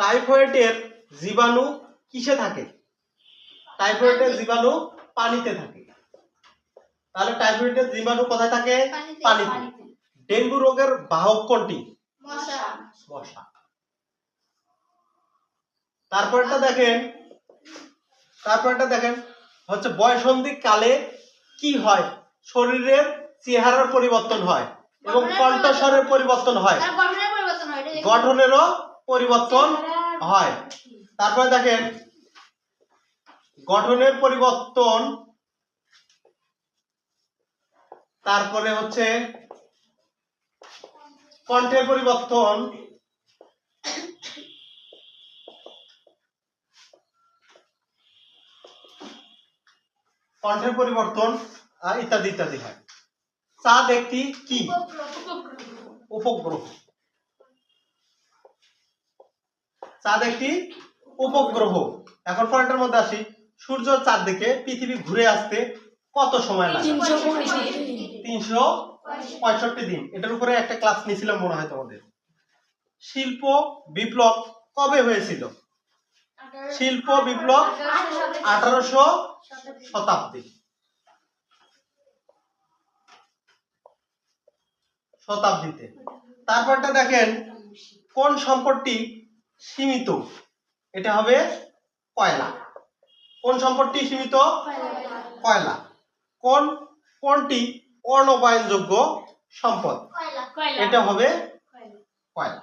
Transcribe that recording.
টাইফয়েডের জীবাণু কিসে থাকে? টাইফয়েডের জীবাণু পানিতে থাকে। তাহলে টাইফয়েডের জীবাণু কোথায় থাকে? পানিতে ডেঙ্গু রোগের বাহক কোনটি? মশা। তারপরটা দেখেন। তারপরটা দেখেন। হচ্ছে বয়সন্ধি কালে কি হয়? শরীরের চেহারার পরিবর্তন হয় এবং কণ্ঠস্বরের পরিবর্তন হয়। হয়। গঠনেরও পরিবর্তন হয়। তারপরে দেখেন গঠনের পরিবর্তন তারপরে হচ্ছে কণ্ঠের পরিবর্তন কণ্ঠের পরিবর্তন ইত্যাদি ইত্যাদি হয়। চাঁদ একটি কি? উপগ্রহ। চাঁদ একটি উপগ্রহ। এখন পয়েন্টের মধ্যে আসি। সূর্য চাঁদ চারদিকে পৃথিবী ঘুরে আসতে কত সময় লাগে? তিনশো পঁয়ষট্টি দিন। এটার উপরে একটা ক্লাস নিয়েছিলাম মনে হয় তোমাদের। শিল্প বিপ্লব কবে হয়েছিল? শিল্প বিপ্লব আঠারোশো শতাব্দী। শতাব্দীতে। তারপরটা দেখেন, কোন সম্পদটি সীমিত। এটা হবে কয়লা কোন সম্পদটি সীমিত? কয়লা কোন কোনটি অনবায়নযোগ্য সম্পদ? এটা হবে কয়লা